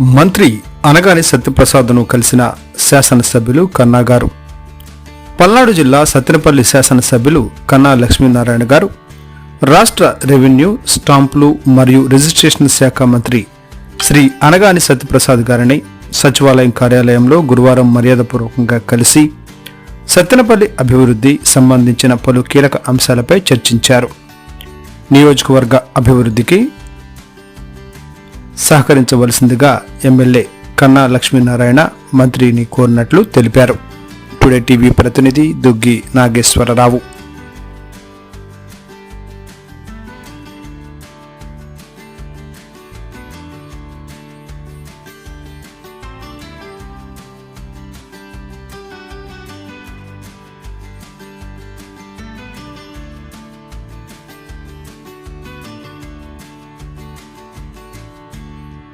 మంత్రి అనగాని సత్యప్రసాద్ను కలిసిన శాసనసభ్యులు కన్నా గారు పల్నాడు జిల్లా సత్తెనపల్లి శాసనసభ్యులు కన్నా లక్ష్మీనారాయణ గారు రాష్ట్ర రెవెన్యూ స్టాంపులు మరియు రిజిస్ట్రేషన్ శాఖ మంత్రి శ్రీ అనగాని సత్యప్రసాద్ గారిని సచివాలయం కార్యాలయంలో గురువారం మర్యాదపూర్వకంగా కలిసి సత్తెనపల్లి అభివృద్ధి సంబంధించిన పలు కీలక అంశాలపై చర్చించారు. నియోజకవర్గ అభివృద్ధికి సహకరించవలసిందిగా ఎమ్మెల్యే కన్నా లక్ష్మీనారాయణ మంత్రిని కోరినట్లు తెలిపారు. టుడే టీవీ ప్రతినిధి దుగ్గి నాగేశ్వరరావు.